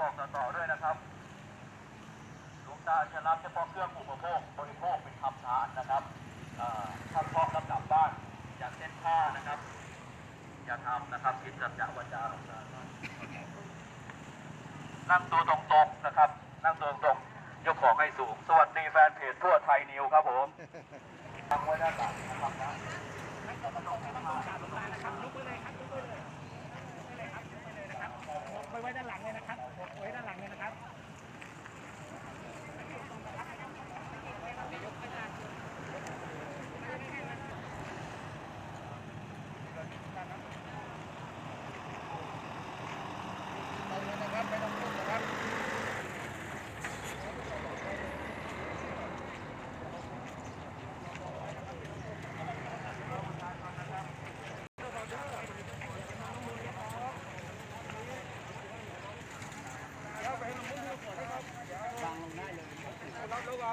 บอกต่อๆด้วยนะครับหลวงตาจะรับเฉพาะเครื่องอุปโภคบริโภคเป็นคำทานนะครับถ้าเพาะแล้วกลับบ้านอย่าเส้นผ้านะครับ อย่าทำนะครับผิดสัจจะวาจาของเรานั่งตัวตรงๆนะครับ นั่งตัวตรงๆยกของให้สูง สวัสดีแฟนเพจทั่วไทยนิวครับผมตั้งไว้ด้านหลังนะครับนะ ยกมือเลยครับยกมือเลยยกมือเลยครับยกมือเลยครับยกมือเลยนะครับหกไปไว้ด้านหลังเลยนะครับหกไว้ด้านหลังเลยนะครับ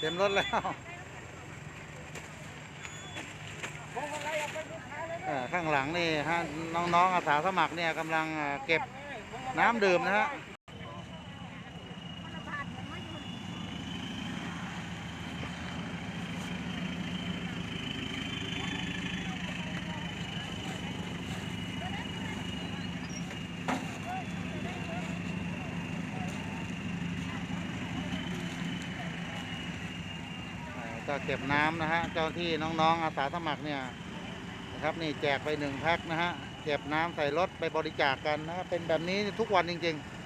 เต็มรถแล้วเอ่อข้างหลังนี่ฮะน้องๆอาสาสมัครเนี่ยกำลังเอ่อเก็บน้ำดื่มนะฮะ ก็เก็บน้ำนะฮะเจ้าที่น้องๆอาสาสมัครเนี่ยนะครับนี่แจกไปหนึ่งแพ็คนะฮะเก็บน้ำใส่รถไปบริจาคกันนะเป็นแบบนี้ทุกวันจริง ๆ